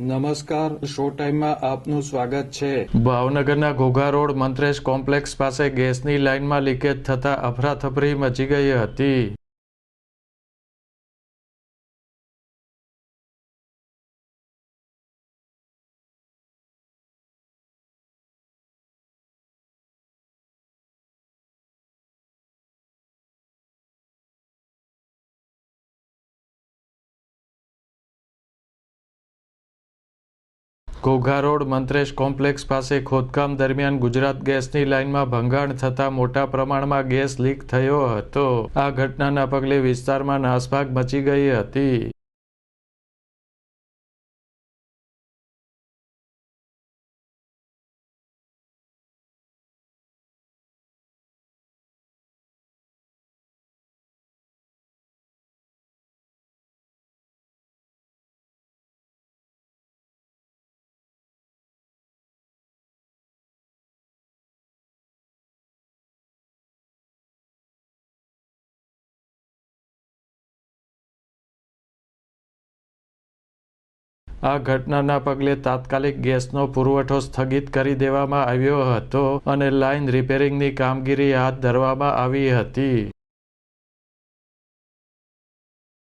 નમસ્કાર, શો ટાઈમમાં આપનું સ્વાગત છે. ભાવનગરના ઘોઘા રોડ મંત્રેશ કોમ્પ્લેક્સ પાસે ગેસની લાઇનમાં લીકેજ થતાં અફરાતફરી મચી ગઈ હતી. ઘોઘા રોડ મંત્રેશ કોમ્પ્લેક્સ પાસે ખોદકામ દરમિયાન ગુજરાત ગેસની લાઇનમાં ભંગાણ થતાં મોટા પ્રમાણમાં ગેસ લીક થયો હતો. આ ઘટનાના પગલે વિસ્તારમાં નાસભાગ મચી ગઈ હતી. આ ઘટનાના પગલે તાત્કાલિક ગેસનો પુરવઠો સ્થગિત કરી દેવામાં આવ્યો હતો અને લાઇન રિપેરિંગની કામગીરી હાથ ધરવામાં આવી હતી.